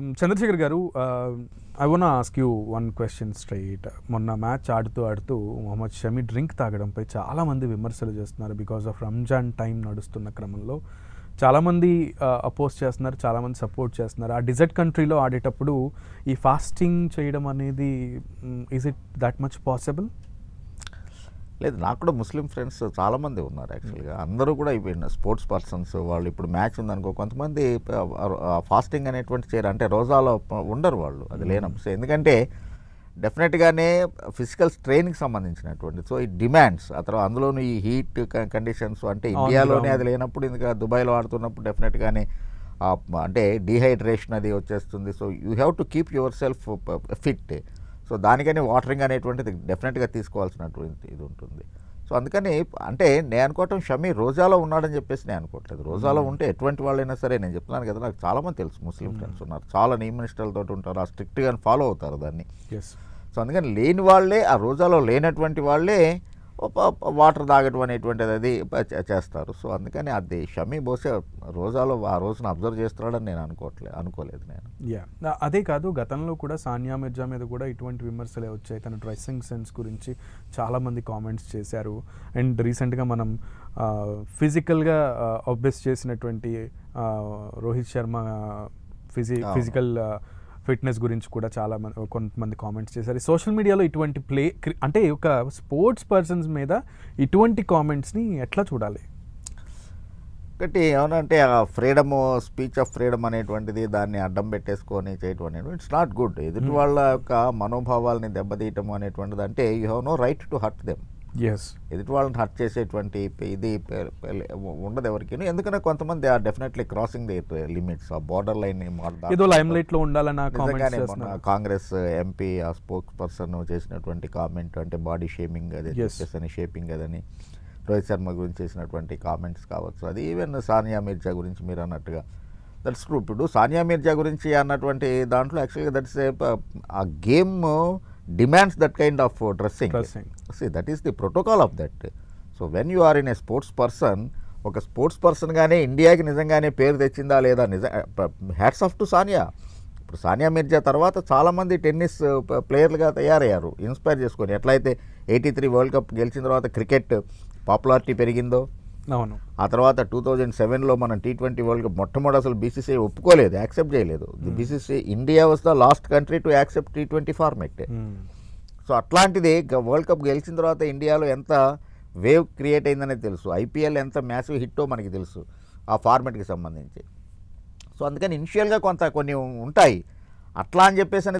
Um, Chandrashekhar garu I one ask you one question straight మొన్న match ఆడుతూ ఆడుతూ Mohammed Shami drink తాగడంపై చాలా మంది విమర్శలు చేస్తున్నారు బికాస్ ఆఫ్ రంజాన్ టైం నడుస్తున్న క్రమంలో. చాలామంది అపోజ్ uh, చేస్తున్నారు చాలామంది సపోర్ట్ చేస్తున్నారు. ఆ డిజర్ట్ కంట్రీలో ఆడేటప్పుడు ఈ ఫాస్టింగ్ చేయడం అనేది is it that much possible లేదు నాకు కూడా ముస్లిం ఫ్రెండ్స్ చాలామంది ఉన్నారు యాక్చువల్గా. అందరూ కూడా అయిపోయిన స్పోర్ట్స్ పర్సన్స్ వాళ్ళు ఇప్పుడు మ్యాచ్ ఉందనుకో కొంతమంది ఫాస్టింగ్ అనేటువంటి చేయరు అంటే రోజాలో ఉండరు వాళ్ళు అది లేనప్పుడు. సో ఎందుకంటే డెఫినెట్గానే ఫిజికల్ స్ట్రెయిన్కి సంబంధించినటువంటి సో ఈ డిమాండ్స్ ఆ తర్వాత అందులోనూ ఈ హీట్ కండిషన్స్ అంటే ఇండియాలోనే. అది లేనప్పుడు ఇంకా దుబాయ్లో ఆడుతున్నప్పుడు డెఫినెట్గానే అంటే డీహైడ్రేషన్ అది వచ్చేస్తుంది. So you have to keep yourself fit. So దానికని వాటరింగ్ అనేటువంటిది డెఫినెట్గా తీసుకోవాల్సినటువంటి ఇది ఉంటుంది. సో అందుకని అంటే నేను అనుకోవటం షమీ రోజాలో ఉన్నాడని చెప్పేసి నేను అనుకోవట్లేదు. రోజాలో ఉంటే ఎటువంటి వాళ్ళైనా సరే నేను చెప్తున్నాను కదా నాకు చాలామంది తెలుసు ముస్లిం ఫ్రెండ్స్ ఉన్నారు. చాలా నియమ నిష్టలతో ఉంటారు. ఆ స్ట్రిక్ట్గా ఫాలో అవుతారు దాన్ని. ఎస్ సో అందుకని లేని వాళ్ళే ఆ రోజాలో లేనటువంటి వాళ్ళే వాటర్ తాగటం అనేటువంటిది అది చేస్తారు. సో అందుకని అది షమీ బహుశా రోజాలో ఆ రోజున అబ్జర్వ్ చేస్తున్నాడని నేను అనుకోవట్లేదు అనుకోలేదు నేను. యా అదే కాదు గతంలో కూడా సానియా మిర్జా మీద కూడా ఇటువంటి విమర్శలే వచ్చాయి. తన డ్రెస్సింగ్ సెన్స్ గురించి చాలామంది కామెంట్స్ చేశారు. అండ్ రీసెంట్గా మనం ఫిజికల్గా అబ్జెస్ చేసినటువంటి రోహిత్ శర్మ ఫిజి. ఫిజికల్ ఫిట్నెస్ గురించి కూడా చాలా మంది కొంతమంది కామెంట్స్ చేశారు. సోషల్ మీడియాలో ఇటువంటి ప్లే అంటే ఒక స్పోర్ట్స్ పర్సన్స్ మీద ఇటువంటి కామెంట్స్ని ఎట్లా చూడాలి? ఒకటి ఏమనంటే ఆ ఫ్రీడమ్ స్పీచ్ ఆఫ్ ఫ్రీడమ్ అనేటువంటిది దాన్ని అడ్డం పెట్టేసుకొని చేయటం అనేటువంటి ఇట్స్ నాట్ గుడ్. ఎదుటి. వాళ్ళ యొక్క మనోభావాల్ని దెబ్బతీయటం అనేటువంటిది అంటే you have no right to hurt them. ఎదుటి వాళ్ళని హర్ట్ చేసేటువంటి ఇది ఉండదు ఎవరికి ఎందుకంటే కొంతమంది are definitely crossing the limits ఆ బార్డర్ లైన్ ఏదో లైమ్ లైట్లో ఉండాలన్న కాంగ్రెస్ ఎంపీ ఆ స్పోక్స్ పర్సన్ చేసినటువంటి కామెంట్ అంటే బాడీ షేమింగ్ అది. చెప్పేసి షేపింగ్ అదని రోహిత్ శర్మ గురించి చేసినటువంటి కామెంట్స్ కావచ్చు. అది ఈవెన్ సానియా మిర్జా గురించి మీరు అన్నట్టుగా దట్స్ ట్రూ ఇప్పుడు సానియా మిర్జా గురించి అన్నటువంటి దాంట్లో యాక్చువల్గా that's a game demands that kind of dressing Dressing. See that is the protocol of that so when you are in a sports person ఒక స్పోర్ట్స్ పర్సన్గానే ఇండియాకి నిజంగానే పేరు తెచ్చిందా లేదా నిజ హ్యాట్స్ ఆఫ్ టు సానియా. ఇప్పుడు సానియా మిర్జా తర్వాత చాలామంది టెన్నిస్ ప్లేయర్లుగా తయారయ్యారు. ఇన్స్పైర్ చేసుకొని ఎట్లయితే ఎయిటీ త్రీ వరల్డ్ కప్ గెలిచిన తర్వాత క్రికెట్ పాపులారిటీ పెరిగిందో అవును. ఆ తర్వాత టూ థౌజండ్ సెవెన్లో మనం టీ ట్వంటీ వరల్డ్ కప్ మొట్టమొదటి అసలు బీసీసీ ఒప్పుకోలేదు యాక్సెప్ట్ చేయలేదు. BCCI India was the last country to accept T twenty format. So అట్లాంటిది వరల్డ్ కప్ గెలిచిన తర్వాత ఇండియాలో ఎంత వేవ్ క్రియేట్ అయిందనేది తెలుసు. ఐపీఎల్ ఎంత మ్యాసివ్ హిట్టో మనకి తెలుసు ఆ ఫార్మెట్కి సంబంధించి. సో అందుకని ఇనిషియల్గా కొంత కొన్ని ఉంటాయి. అట్లా అని చెప్పేసి అని